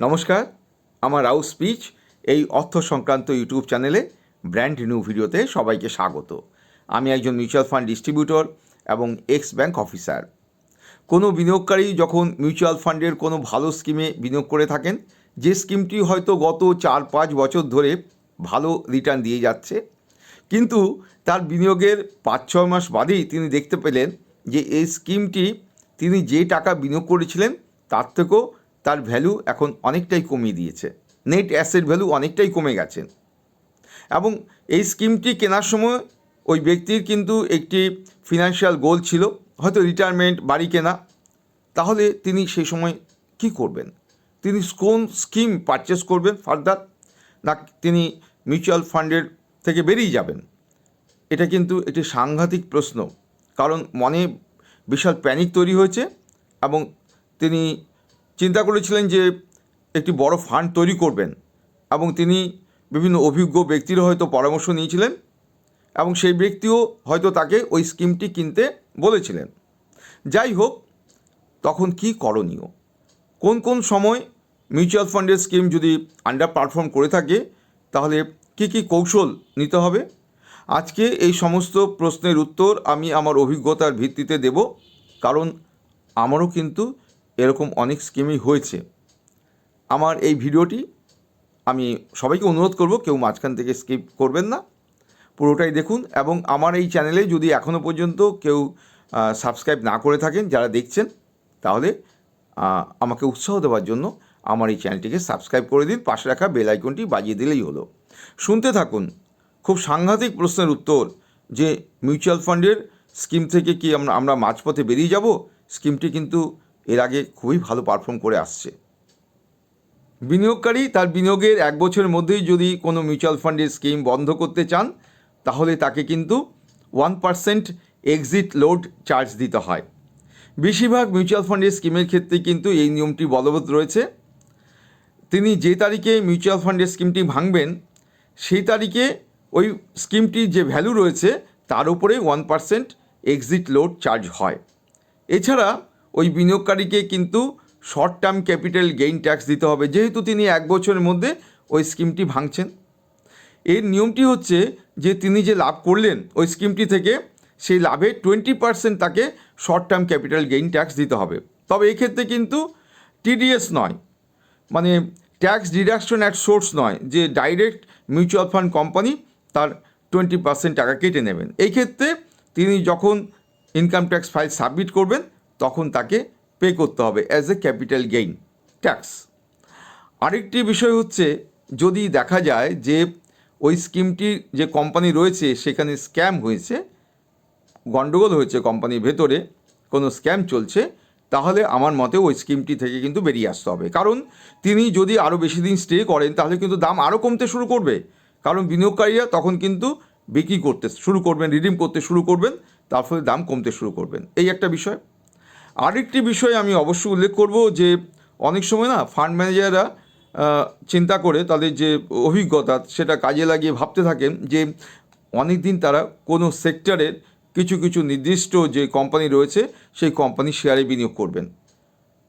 নমস্কার, আমার রাউ স্পিচ, এই অর্থ সংক্রান্ত ইউটিউব চ্যানেলে ব্র্যান্ড নিউ ভিডিওতে সবাইকে স্বাগত। আমি একজন মিউচুয়াল ফান্ড ডিস্ট্রিবিউটর এবং এক্স ব্যাংক অফিসার। কোনো বিনিয়োগকারী যখন মিউচুয়াল ফান্ডের কোনো ভালো স্কিমে বিনিয়োগ করে থাকেন, যে স্কিমটি হয়তো গত চার পাঁচ বছর ধরে ভালো রিটার্ন দিয়ে যাচ্ছে, কিন্তু তার বিনিয়োগের পাঁচ ছয় মাস বাদেই তিনি দেখতে পেলেন যে এই স্কিমটি তিনি যে টাকা বিনিয়োগ করেছিলেন, তার থেকেও তার ভ্যালু এখন অনেকটাই কমিয়ে দিয়েছে। নেট অ্যাসেট ভ্যালু অনেকটাই কমে গেছে। এবং এই স্কিমটি কেনার সময় ওই ব্যক্তির কিন্তু একটি ফিনান্সিয়াল গোল ছিল, হয়তো রিটায়ারমেন্ট বাড়ি কেনা। তাহলে তিনি সেই সময় কি করবেন? তিনি কোন স্কিম পারচেস করবেন ফার্দার না তিনি মিউচুয়াল ফান্ডের থেকে বেরিয়ে যাবেন? এটা কিন্তু একটি সাংঘাতিক প্রশ্ন। কারণ মনে বিশাল প্যানিক তৈরি হয়েছে এবং তিনি চিন্তা করেছিলেন যে একটি বড় ফান্ড তৈরি করবেন এবং তিনি বিভিন্ন অভিজ্ঞ ব্যক্তির হয়তো পরামর্শ নিয়েছিলেন এবং সেই ব্যক্তিও হয়তো তাকে ওই স্কিমটি কিনতে বলেছিলেন। যাই হোক, তখন কি করণীয়? কোন কোন সময় মিউচুয়াল ফান্ডের স্কিম যদি আন্ডার পারফর্ম করে থাকে, তাহলে কি কি কৌশল নিতে হবে? আজকে এই সমস্ত প্রশ্নের উত্তর আমি আমার অভিজ্ঞতার ভিত্তিতে দেব, কারণ আমারও কিন্তু এরকম অনেক স্কিমই হয়েছে। আমার এই ভিডিওটি আমি সবাইকে অনুরোধ করব, কেউ মাঝখান থেকে স্কিপ করবেন না। পুরোটাই দেখুন এবং আমার এই চ্যানেলে যদি এখনও পর্যন্ত কেউ সাবস্ক্রাইব না করে থাকেন, যারা দেখছেন, তাহলে আমাকে উৎসাহ দেওয়ার জন্য আমার এই চ্যানেলটিকে সাবস্ক্রাইব করে দিন, পাশে রাখা বেল আইকনটি বাজিয়ে দিলেই হলো। শুনতে থাকুন, খুব সাংঘাতিক প্রশ্নের উত্তর যে মিউচুয়াল ফান্ডের স্কিম থেকে কি আমরা আমরা মাঝপথে বেরিয়ে যাব? স্কিমটি কিন্তু এর আগে খুবই ভালো পারফর্ম করে আসছে। বিনিয়োগকারী তার বিনিয়োগের এক বছরের মধ্যেই যদি কোনো মিউচুয়াল ফান্ডের স্কিম বন্ধ করতে চান, তাহলে তাকে কিন্তু one percent exit load charge দিতে হয়। বেশিরভাগ মিউচুয়াল ফান্ডের স্কিমের ক্ষেত্রে কিন্তু এই নিয়মটি বলবৎ রয়েছে। তিনি যে তারিখে মিউচুয়াল ফান্ডের স্কিমটি ভাঙবেন, সেই তারিখে ওই স্কিমটির যে ভ্যালু রয়েছে, তার উপরে one percent exit load charge হয়। এছাড়া ওই বিনিয়োগকারীকে কিন্তু short term capital gain tax দিতে হবে। যেহেতু তিনি এক বছরের মধ্যে ওই স্কিমটি ভাঙছেন। এর নিয়মটি হচ্ছে যে তিনি যে লাভ করলেন ওই স্কিমটি থেকে, সেই লাভে টোয়েন্টি পার্সেন্ট তাকে short term capital gain tax দিতে হবে। তবে এক্ষেত্রে কিন্তু টিডিএস নয় মানে ট্যাক্স ডিডাকশন অ্যাট সোর্স নয়, যে ডাইরেক্ট মিউচুয়াল ফান্ড কোম্পানি তার টোয়েন্টি পার্সেন্ট টাকা কেটে নেবেন। এই ক্ষেত্রে তিনি যখন ইনকাম ট্যাক্স ফাইল সাবমিট করবেন তখন তাকে পে করতে হবে as a capital gain tax আরেকটি বিষয় হচ্ছে, যদি দেখা যায় যে ওই স্কিমটির যে কোম্পানি রয়েছে, সেখানে স্ক্যাম হয়েছে গণ্ডগোল হয়েছে কোম্পানির ভেতরে, কোনো স্ক্যাম চলছে, তাহলে আমার মতে ওই স্কিমটি থেকে কিন্তু বেরিয়ে আসতে হবে। কারণ তিনি যদি আরও বেশি দিন স্টে করেন, তাহলে কিন্তু দাম আরও কমতে শুরু করবে। কারণ বিনিয়োগকারীরা তখন কিন্তু বিক্রি করতে শুরু করবেন রিডিম করতে শুরু করবেন, তার ফলে দাম কমতে শুরু করবেন। এই একটা বিষয়। আরেকটি বিষয় আমি অবশ্যই উল্লেখ করব যে অনেক সময় না ফান্ড ম্যানেজাররা চিন্তা করে তাদের যে অভিজ্ঞতা সেটা কাজে লাগিয়ে ভাবতে থাকেন যে অনেক দিন তারা কোনো সেক্টরের কিছু কিছু নির্দিষ্ট যে কোম্পানি রয়েছে সেই কোম্পানি শেয়ারে বিনিয়োগ করবেন।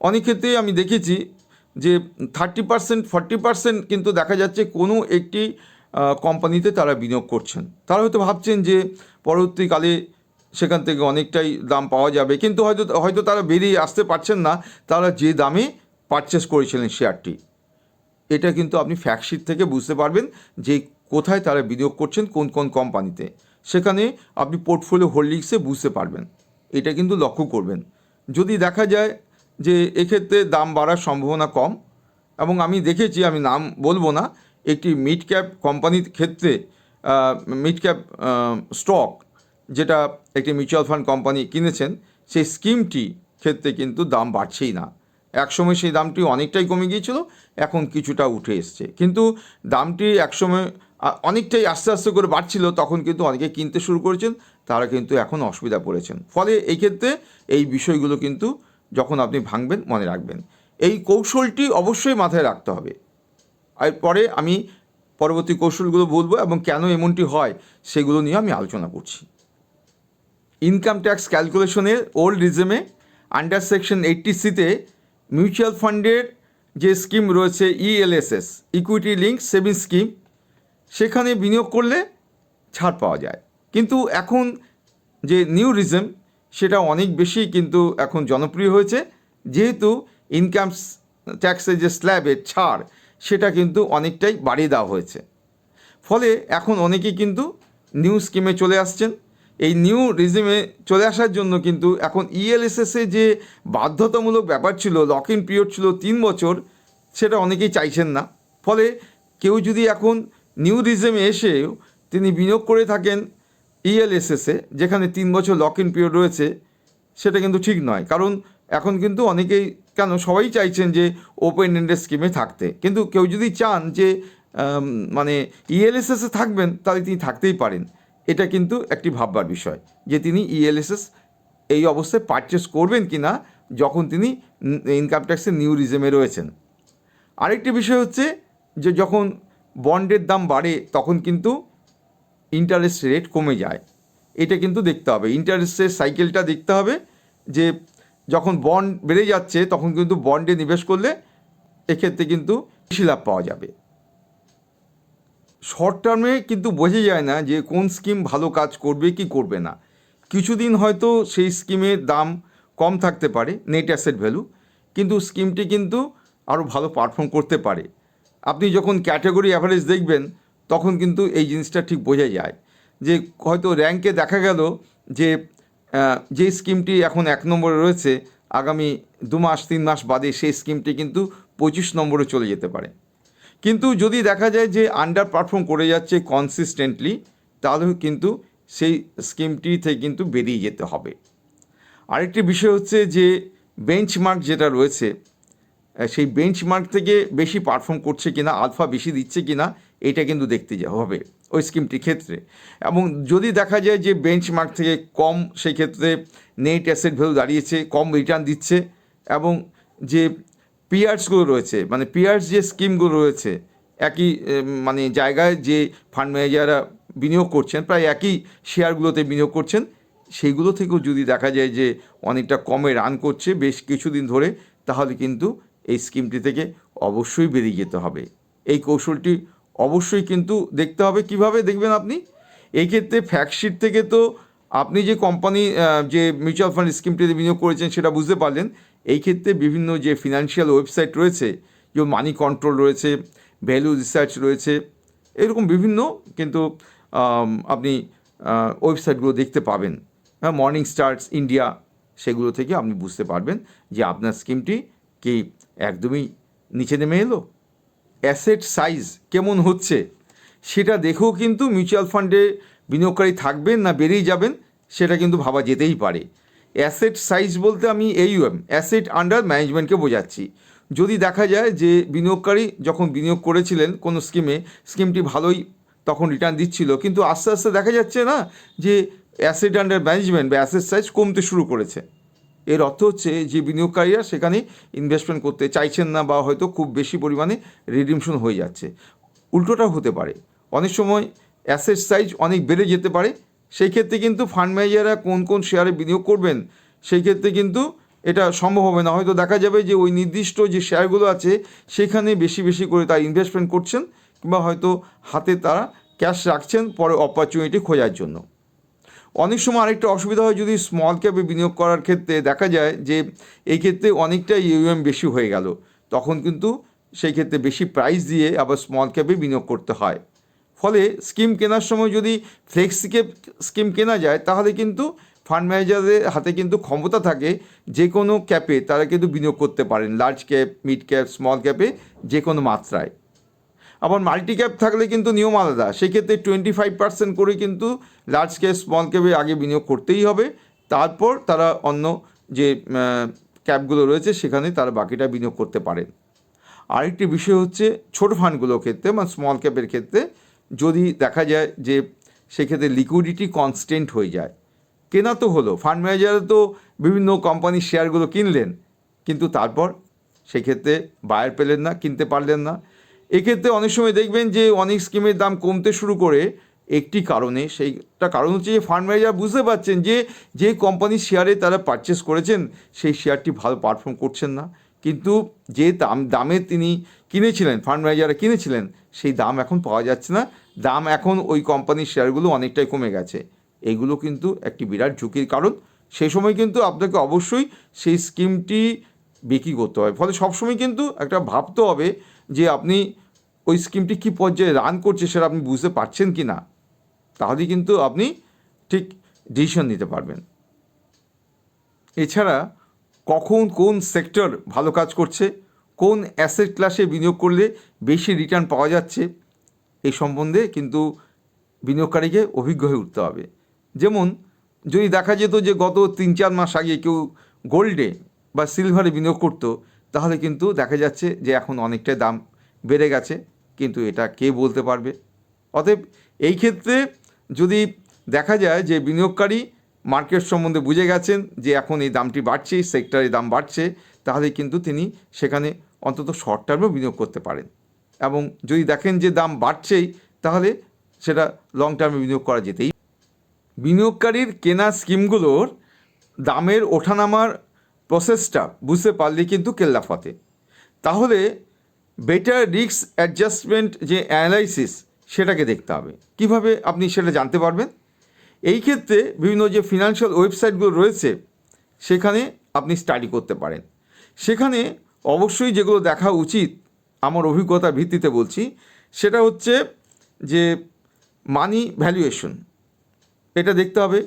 অনেক ক্ষেত্রেই আমি দেখেছি যে থার্টি পার্সেন্ট ফর্টি পার্সেন্ট কিন্তু দেখা যাচ্ছে কোনো একটি কোম্পানিতে তারা বিনিয়োগ করছেন। তারা হয়তো ভাবছেন যে পরবর্তীকালে সেখান থেকে অনেকটাই দাম পাওয়া যাবে। কিন্তু হয়তো হয়তো তারা বেরিয়ে আসতে পারছেন না। তারা যে দামে পারচেস করেছিলেন শেয়ারটি এটা কিন্তু আপনি ফ্যাক্টশিট থেকে বুঝতে পারবেন যে কোথায় তারা বিনিয়োগ করছেন, কোন কোন কোম্পানিতে সেখানে আপনি পোর্টফোলিও হোল্ডিংসে বুঝতে পারবেন। এটা কিন্তু লক্ষ্য করবেন। যদি দেখা যায় যে এক্ষেত্রে দাম বাড়ার সম্ভাবনা কম, এবং আমি দেখেছি, আমি নাম বলব না, একটি মিড ক্যাপ কোম্পানির ক্ষেত্রে মিড ক্যাপ স্টক যেটা একটি মিউচুয়াল ফান্ড কোম্পানি কিনেছেন, সেই স্কিমটি ক্ষেত্রে কিন্তু দাম বাড়ছেই না। একসময় সেই দামটি অনেকটাই কমে গিয়েছিল, এখন কিছুটা উঠে এসছে। কিন্তু দামটি একসময় অনেকটাই আস্তে আস্তে করে বাড়ছিল, তখন কিন্তু অনেকে কিনতে শুরু করেছেন, তারা কিন্তু এখন অসুবিধা পড়েছেন। ফলে এই ক্ষেত্রে এই বিষয়গুলো কিন্তু যখন আপনি ভাঙবেন, মনে রাখবেন। এই কৌশলটি অবশ্যই মাথায় রাখতে হবে। এরপরে আমি পরবর্তী কৌশলগুলো বলব এবং কেন এমনটি হয়, সেগুলো নিয়ে আমি আলোচনা করছি। ইনকাম ট্যাক্স ক্যালকুলেশনের ওল্ড রিজমে আন্ডার সেকশন এইটটি সিতে মিউচুয়াল ফান্ডের যে স্কিম রয়েছে ELSS equity link savings scheme সেখানে বিনিয়োগ করলে ছাড় পাওয়া যায়। কিন্তু এখন যে নিউ রিজম সেটা অনেক বেশি কিন্তু এখন জনপ্রিয় হয়েছে। যেহেতু ইনকাম ট্যাক্সের যে স্ল্যাবের ছাড়, সেটা কিন্তু অনেকটাই বাড়িয়ে দেওয়া হয়েছে। ফলে এখন অনেকেই কিন্তু নিউ স্কিমে চলে আসছেন। এই নিউ রিজিমে চলে আসার জন্য কিন্তু এখন E ইএলএসএসে যে বাধ্যতামূলক ব্যাপার ছিল লক ইন পিরিয়ড ছিল তিন বছর, সেটা অনেকেই চাইছেন না। ফলে কেউ যদি এখন নিউ রিজিমে এসেও তিনি বিনিয়োগ করে থাকেন E ইএলএসএসে যেখানে তিন বছর লক ইন পিরিয়ড রয়েছে, সেটা কিন্তু ঠিক নয়। কারণ এখন কিন্তু অনেকেই, কেন সবাই চাইছেন যে ওপেন এন্ডেড স্কিমে থাকতে। কিন্তু কেউ যদি চান যে মানে ইএলএসএসে থাকবেন, তাহলে তিনি থাকতেই পারেন। এটা কিন্তু একটি ভাববার বিষয় যে তিনি ইএলএসএস এই অবস্থায় পারচেস করবেন কি না যখন তিনি ইনকাম ট্যাক্সের নিউ রিজমে রয়েছেন। আরেকটি বিষয় হচ্ছে যে যখন বন্ডের দাম বাড়ে, তখন কিন্তু ইন্টারেস্ট রেট কমে যায়। এটা কিন্তু দেখতে হবে। ইন্টারেস্টের সাইকেলটা দেখতে হবে যে যখন বন্ড বেড়ে যাচ্ছে, তখন কিন্তু বন্ডে নিবেশ করলে এক্ষেত্রে কিন্তু বেশি লাভ পাওয়া যাবে। শর্ট টার্মে কিন্তু বোঝা যায় না যে কোন স্কিম ভালো কাজ করবে কি করবে না। কিছুদিন হয়তো সেই স্কিমের দাম কম থাকতে পারে নেট অ্যাসেট ভ্যালু কিন্তু স্কিমটি কিন্তু আরও ভালো পারফর্ম করতে পারে। আপনি যখন ক্যাটাগরি অ্যাভারেজ দেখবেন, তখন কিন্তু এই জিনিসটা ঠিক বোঝা যায়। যে হয়তো র্যাঙ্কে দেখা গেল যে যে স্কিমটি এখন এক নম্বরে রয়েছে, আগামী দু মাস, তিন মাস বাদে সেই স্কিমটি কিন্তু পঁচিশ নম্বরে চলে যেতে পারে। কিন্তু যদি দেখা যায় যে আন্ডার পারফর্ম করে যাচ্ছে কনসিস্টেন্টলি তাহলে কিন্তু সেই স্কিমটি থেকে কিন্তু বেরিয়ে যেতে হবে। আরেকটি বিষয় হচ্ছে যে বেঞ্চমার্ক যেটা রয়েছে সেই বেঞ্চমার্ক থেকে বেশি পারফর্ম করছে কিনা আলফা বেশি দিচ্ছে কিনা, এটা কিন্তু দেখতে হবে ওই স্কিমটির ক্ষেত্রে। এবং যদি দেখা যায় যে বেঞ্চমার্ক থেকে কম সেই ক্ষেত্রে নেট অ্যাসেট ভ্যালু দাঁড়িয়েছে, কম রিটার্ন দিচ্ছে, এবং যে পিয়ার্সগুলো রয়েছে মানে পিয়ার্স যে স্কিমগুলো রয়েছে, একই মানে জায়গায় যে ফান্ড ম্যানেজাররা বিনিয়োগ করছেন, প্রায় একই শেয়ারগুলোতে বিনিয়োগ করছেন, সেইগুলো থেকেও যদি দেখা যায় যে অনেকটা কমে রান করছে বেশ কিছুদিন ধরে, তাহলে কিন্তু এই স্কিমটি থেকে অবশ্যই বেরিয়ে যেতে হবে। এই কৌশলটি অবশ্যই কিন্তু দেখতে হবে। কীভাবে দেখবেন আপনি? এই ক্ষেত্রে ফ্যাক্টশিট থেকে তো আপনি যে কোম্পানি যে মিউচুয়াল ফান্ড স্কিমটিতে বিনিয়োগ করেছেন সেটা বুঝতে পারলেন এই ক্ষেত্রে বিভিন্ন যে ফিনান্সিয়াল ওয়েবসাইট রয়েছে যে মানি কন্ট্রোল রয়েছে ভ্যালু রিসার্চ রয়েছে, এরকম বিভিন্ন কিন্তু আপনি ওয়েবসাইটগুলো দেখতে পাবেন। হ্যাঁ মর্নিং স্টার্স ইন্ডিয়া সেগুলো থেকে আপনি বুঝতে পারবেন যে আপনার স্কিমটি কি একদমই নিচে নেমে এলো? অ্যাসেট সাইজ কেমন হচ্ছে? সেটা দেখেও কিন্তু মিউচুয়াল ফান্ডে বিনিয়োগকারী থাকবেন না বেরিয়ে যাবেন, সেটা কিন্তু ভাবা যেতেই পারে। অ্যাসেট সাইজ বলতে আমি এইউএম অ্যাসেট আন্ডার ম্যানেজমেন্টকে বোঝাচ্ছি। যদি দেখা যায় যে বিনিয়োগকারী যখন বিনিয়োগ করেছিলেন কোনো স্কিমে, স্কিমটি ভালোই তখন রিটার্ন দিচ্ছিল, কিন্তু আস্তে আস্তে দেখা যাচ্ছে না যে অ্যাসেট আন্ডার ম্যানেজমেন্ট বা অ্যাসেট সাইজ কমতে শুরু করেছে। এর অর্থ হচ্ছে যে বিনিয়োগকারীরা সেখানে ইনভেস্টমেন্ট করতে চাইছেন না বা হয়তো খুব বেশি পরিমাণে রিডিমশন হয়ে যাচ্ছে। উল্টোটাও হতে পারে। অনেক সময় অ্যাসেট সাইজ অনেক বেড়ে যেতে পারে সেই ক্ষেত্রে কিন্তু ফান্ড ম্যানেজাররা কোন কোন শেয়ারে বিনিয়োগ করবেন, সেই ক্ষেত্রে কিন্তু এটা সম্ভব হবে না। হয়তো দেখা যাবে যে ওই নির্দিষ্ট যে শেয়ারগুলো আছে, সেখানে বেশি বেশি করে তারা ইনভেস্টমেন্ট করছেন কিংবা হয়তো হাতে তারা ক্যাশ রাখছেন পরে অপরচুনিটি খোঁজার জন্য। অনেক সময় আরেকটা অসুবিধা হয় যদি স্মল ক্যাপে বিনিয়োগ করার ক্ষেত্রে দেখা যায় যে এই ক্ষেত্রে অনেকটা ইউএম বেশি হয়ে গেল, তখন কিন্তু সেই ক্ষেত্রে বেশি প্রাইস দিয়ে আবার স্মল ক্যাপে বিনিয়োগ করতে হয়। ফলে স্কিম কেনার সময় যদি ফ্লেক্সি ক্যাপ স্কিম কেনা যায়, তাহলে কিন্তু ফান্ড ম্যানেজারদের হাতে কিন্তু ক্ষমতা থাকে যে কোনো ক্যাপে, তারা কিন্তু বিনিয়োগ করতে পারেন large cap mid cap small ক্যাপে যে কোনো মাত্রায়। আবার মাল্টি ক্যাপ থাকলে কিন্তু নিয়ম আলাদা, সেক্ষেত্রে টোয়েন্টি ফাইভ পার্সেন্ট করে কিন্তু লার্জ ক্যাপ স্মল ক্যাপে আগে বিনিয়োগ করতেই হবে। তারপর তারা অন্য যে ক্যাপগুলো রয়েছে, সেখানে তারা বাকিটা বিনিয়োগ করতে পারেন। আরেকটি বিষয় হচ্ছে ছোট ফান্ডগুলোর ক্ষেত্রে মানে স্মল ক্যাপের ক্ষেত্রে যদি দেখা যায় যে সেক্ষেত্রে লিকুইডিটি কনস্ট্যান্ট হয়ে যায়, কেনা তো হলো ফান্ড ম্যানেজার তো বিভিন্ন কোম্পানির শেয়ারগুলো কিনলেন, কিন্তু তারপর সেক্ষেত্রে বায়ার পেলেন না, কিনতে পারলেন না। এক্ষেত্রে অনেক সময় দেখবেন যে অনেক স্কিমের দাম কমতে শুরু করে, একটি কারণে সেইটা কারণ হচ্ছে যে ফান্ড ম্যানেজার বুঝতে পারছেন যে যে কোম্পানির শেয়ারে তারা পারচেস করেছেন, সেই শেয়ারটি ভালো পারফর্ম করছেন না। কিন্তু যে দাম, দামে তিনি কিনেছিলেন ফান্ড ম্যানেজাররা কিনেছিলেন, সেই দাম এখন পাওয়া যাচ্ছে না। দাম এখন ওই কোম্পানির শেয়ারগুলো অনেকটাই কমে গেছে। এইগুলো কিন্তু একটি বিরাট ঝুঁকির কারণ। সেই সময় কিন্তু আপনাকে অবশ্যই সেই স্কিমটি বিক্রি করতে হবে। ফলে সবসময় কিন্তু একটা ভাবতে হবে যে আপনি ওই স্কিমটি কী পর্যায়ে রান করছে সেটা আপনি বুঝতে পারছেন কি না? তাহলেই কিন্তু আপনি ঠিক ডিসিশন নিতে পারবেন। এছাড়া কখন কোন সেক্টর ভালো কাজ করছে, কোন অ্যাসেট ক্লাসে বিনিয়োগ করলে বেশি রিটার্ন পাওয়া যাচ্ছে, এই সম্বন্ধে কিন্তু বিনিয়োগকারীকে অভিজ্ঞ হয়ে উঠতে হবে। যেমন, যদি দেখা যেত যে গত তিন চার মাস আগে কেউ গোল্ডে বা সিলভারে বিনিয়োগ করতো, তাহলে কিন্তু দেখা যাচ্ছে যে এখন অনেকটাই দাম বেড়ে গেছে, কিন্তু এটা কে বলতে পারবে? অতএব এই ক্ষেত্রে যদি দেখা যায় যে বিনিয়োগকারী মার্কেট সম্বন্ধে বুঝে গেছেন যে এখন এই দামটি বাড়ছে সেক্টরের দাম বাড়ছে, তাহলে কিন্তু তিনি সেখানে অন্তত শর্ট টার্মেও বিনিয়োগ করতে পারেন। এবং যদি দেখেন যে দাম বাড়ছেই, তাহলে সেটা লং টার্মে বিনিয়োগ করা যেতেই বিনিয়োগকারীর কেনা স্কিমগুলোর দামের ওঠানামার প্রসেসটা বুঝতে পারলে কিন্তু কেল্লাফতে তাহলে বেটার রিস্ক অ্যাডজাস্টমেন্ট যে অ্যানালাইসিস সেটাকে দেখতে হবে। কীভাবে আপনি সেটা জানতে পারবেন? এই ক্ষেত্রে বিভিন্ন যে ফিনান্সিয়াল ওয়েবসাইটগুলো রয়েছে, সেখানে আপনি স্টাডি করতে পারেন। সেখানে অবশ্যই যেগুলো দেখা উচিত, আমার অভিজ্ঞতার ভিত্তিতে বলছি, সেটা হচ্ছে যে মানি ভ্যালুয়েশন এটা দেখতে হবে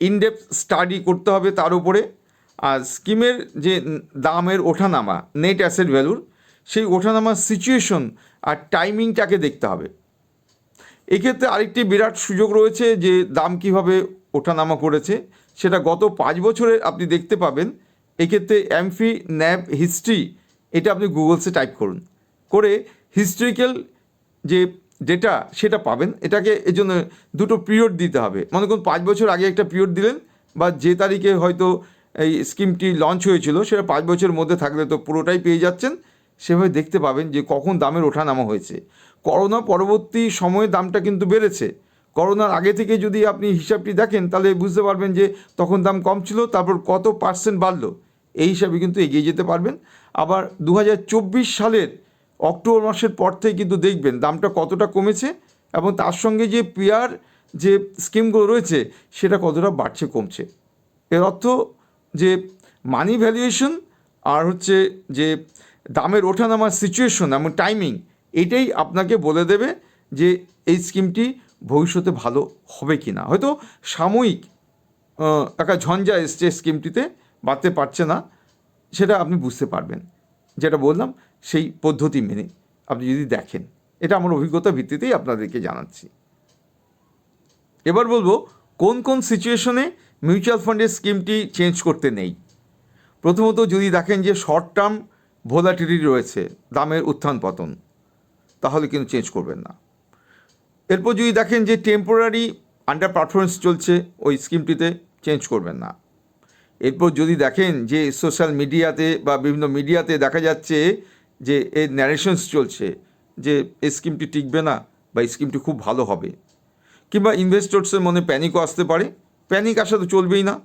ইনডেপথ স্টাডি করতে হবে তার উপরে, আর স্কিমের যে দামের ওঠানামা নেট অ্যাসেট ভ্যালুর সেই ওঠানামার সিচুয়েশন আর টাইমিংটাকে দেখতে হবে। এক্ষেত্রে আরেকটি বিরাট সুযোগ রয়েছে যে দাম কীভাবে ওঠানামা করেছে, সেটা গত পাঁচ বছরে আপনি দেখতে পাবেন। এক্ষেত্রে অ্যামফি ন্যাব হিস্ট্রি, এটা আপনি গুগলসে টাইপ করুন। করে হিস্ট্রিক্যাল যে ডেটা সেটা পাবেন। এটাকে এই জন্য দুটো পিরিয়ড দিতে হবে। মনে করুন পাঁচ বছর আগে একটা পিরিয়ড দিলেন বা যে তারিখে হয়তো এই স্কিমটি লঞ্চ হয়েছিল, সেটা পাঁচ বছরের মধ্যে থাকলে তো পুরোটাই পেয়ে যাচ্ছেন। সেভাবে দেখতে পাবেন যে কখন দামের ওঠানামা হয়েছে। করোনা পরবর্তী সময়ে দামটা কিন্তু বেড়েছে। করোনার আগে থেকে যদি আপনি হিসাবটি দেখেন, তাহলে বুঝতে পারবেন যে তখন দাম কম ছিল, তারপর কত পার্সেন্ট বাড়লো। এই হিসাবে কিন্তু এগিয়ে যেতে পারবেন। আবার দু হাজার চব্বিশ সালের অক্টোবর মাসের পর থেকে কিন্তু দেখবেন দামটা কতটা কমেছে এবং তার সঙ্গে যে পেয়ার যে স্কিমগুলো রয়েছে, সেটা কতটা বাড়ছে, কমছে। এর অর্থ যে মানি ভ্যালুয়েশন আর হচ্ছে যে দামের ওঠানামার সিচুয়েশন এবং টাইমিং এটাই আপনাকে বলে দেবে যে এই স্কিমটি ভবিষ্যতে ভালো হবে কি না হয়তো সাময়িক একটা ঝঞ্ঝা এসছে স্কিমটিতে বাড়তে পারছে না, সেটা আপনি বুঝতে পারবেন। যেটা বললাম, সেই পদ্ধতি মেনে আপনি যদি দেখেন, এটা আমার অভিজ্ঞতা ভিত্তিতেই আপনাদেরকে জানাচ্ছি। এবার বলব, কোন কোন সিচুয়েশনে মিউচুয়াল ফান্ডের স্কিমটি চেঞ্জ করতে নেই? প্রথমত যদি দেখেন যে শর্ট টার্ম ভোলাটিলিটি রয়েছে দামের উত্থান পতন। তাহলে কিন্তু চেঞ্জ করবেন না। এরপর যদি দেখেন যে টেম্পোরারি আন্ডার পারফরমেন্স চলছে, ওই স্কিমটিতে চেঞ্জ করবেন না। এরপর যদি দেখেন যে সোশ্যাল মিডিয়াতে বা বিভিন্ন মিডিয়াতে দেখা যাচ্ছে যে এর ন্যারেশনস চলছে, যে এই স্কিমটি টিকবে না বা স্কিমটি খুব ভালো হবে। কিংবা ইনভেস্টর্সের মনে প্যানিকও আসতে পারে। প্যানিক আসা তো চলবেই না।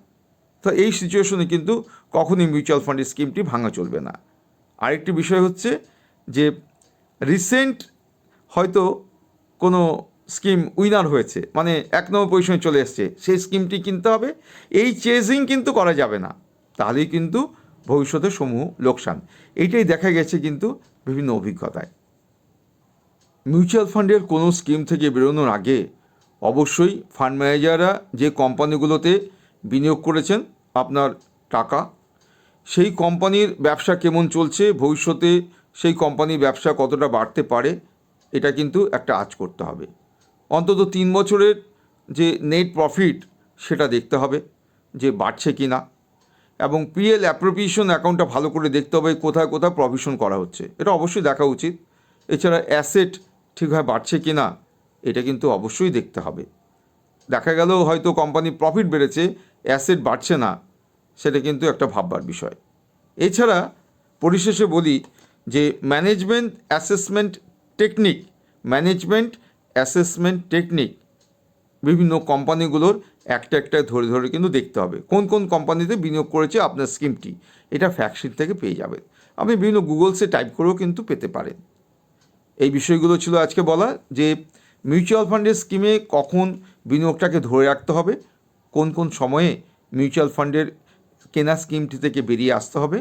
তো এই সিচুয়েশনে কিন্তু কখনই মিউচুয়াল ফান্ডের স্কিমটি ভাঙা চলবে না। আরেকটি বিষয় হচ্ছে যে রিসেন্ট হয়তো কোনো স্কিম উইনার হয়েছে মানে এক নম্বর পজিশনে চলে এসছে, সেই স্কিমটি কিনতে হবে, এই চেজিং কিন্তু করা যাবে না, তাহলেই কিন্তু ভবিষ্যতে সমূহ লোকসান। এইটাই দেখা গেছে কিন্তু বিভিন্ন অভিজ্ঞতায়। মিউচুয়াল ফান্ডের কোনো স্কিম থেকে বেরোনোর আগে অবশ্যই ফান্ড ম্যানেজাররা যে কোম্পানিগুলোতে বিনিয়োগ করেছেন, আপনার টাকা সেই কোম্পানির ব্যবসা কেমন চলছে, ভবিষ্যতে সেই কোম্পানির ব্যবসা কতটা বাড়তে পারে, এটা কিন্তু একটা আজ করতে হবে। অন্তত তিন বছরের যে নেট প্রফিট সেটা দেখতে হবে যে বাড়ছে কি না। এবং পিএল অ্যাপ্রোপ্রিয়েশন অ্যাকাউন্টটা ভালো করে দেখতে হবে কোথায় কোথায় প্রভিশন করা হচ্ছে। এটা অবশ্যই দেখা উচিত। এছাড়া অ্যাসেট ঠিকভাবে বাড়ছে কি না, এটা কিন্তু অবশ্যই দেখতে হবে। দেখা গেল হয়তো কোম্পানির প্রফিট বেড়েছে অ্যাসেট বাড়ছে না। সেটা কিন্তু একটা ভাববার বিষয়। এছাড়া পরিশেষে বলি যে management assessment technique, management assessment technique বিভিন্ন কোম্পানিগুলোর একটা একটা ধরে ধরে কিন্তু দেখতে হবে। কোন কোন কোম্পানিতে বিনিয়োগ করেছে আপনার স্কিমটি, এটা ফ্যাক্টশিট থেকে পেয়ে যাবেন। আপনি বিভিন্ন গুগলসে টাইপ করেও কিন্তু পেতে পারেন। এই বিষয়গুলো ছিল আজকে বলা যে মিউচুয়াল ফান্ডের স্কিমে কখন বিনিয়োগটাকে ধরে রাখতে হবে, কোন কোন সময়ে মিউচুয়াল ফান্ডের কেনা স্কিমটি থেকে বেরিয়ে আসতে হবে।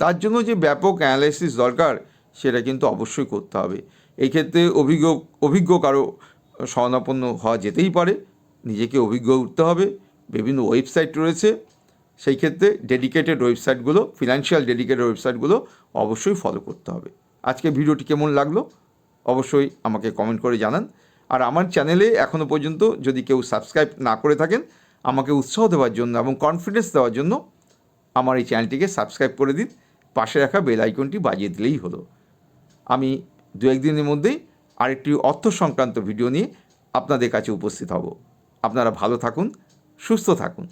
তার জন্য যে ব্যাপক অ্যানালাইসিস দরকার, সেটা কিন্তু অবশ্যই করতে হবে। এই ক্ষেত্রে অভিজ্ঞ অভিজ্ঞ কারও শরণাপন্ন হওয়া যেতেই পারে। নিজেকে অভিজ্ঞ উঠতে হবে। বিভিন্ন ওয়েবসাইট রয়েছে। সেই ক্ষেত্রে ডেডিকেটেড ওয়েবসাইটগুলো ফিনান্সিয়াল ডেডিকেটেড ওয়েবসাইটগুলো অবশ্যই ফলো করতে হবে। আজকে ভিডিওটি কেমন লাগল? অবশ্যই আমাকে কমেন্ট করে জানান। আর আমার চ্যানেলে এখনও পর্যন্ত যদি কেউ সাবস্ক্রাইব না করে থাকেন, আমাকে উৎসাহ দেওয়ার জন্য এবং কনফিডেন্স দেওয়ার জন্য আমার এই চ্যানেলটিকে সাবস্ক্রাইব করে দিন। পাশে রাখা বেল আইকনটি বাজিয়ে দিলেই হলো। আমি দু একদিনের মধ্যেই আরেকটি অর্থ সংক্রান্ত ভিডিও নিয়ে আপনাদের কাছে উপস্থিত হব। আপনারা ভালো থাকুন, সুস্থ থাকুন।